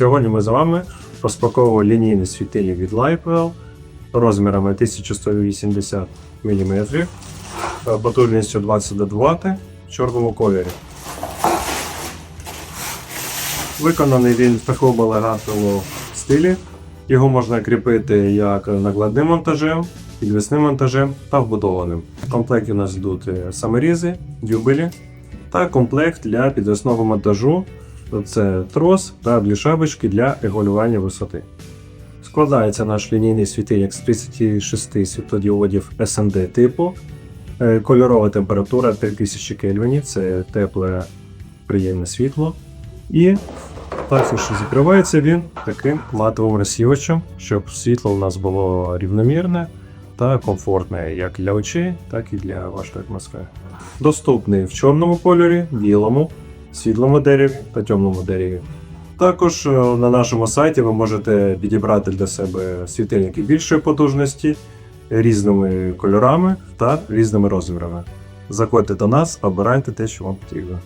Сьогодні ми з вами розпаковували лінійний світильник від Lifewell розмірами 1180 мм, потужністю 22 Вт в чорному кольорі. Виконаний він в такому елегантному стилі. Його можна кріпити як накладним монтажем, підвісним монтажем та вбудованим. В комплекті у нас йдуть е, саморізи, дюбелі та комплект для підвісного монтажу. Це трос та дві шабочки для регулювання висоти. Складається наш лінійний світильник з 36 світлодіодів SND типу. Е, Кольорова температура 3000 Кельвінів, це тепле приємне світло. І також закривається він таким матовим розсівачем, щоб світло у нас було рівномірне та комфортне як для очей, так і для вашої атмосфери. Доступний в чорному кольорі, білому, світлому дереві та темному дереві. Також е, на нашому сайті ви можете підібрати для себе світильники більшої потужності різними кольорами та різними розмірами. Заходьте до нас, обирайте те, що вам потрібно.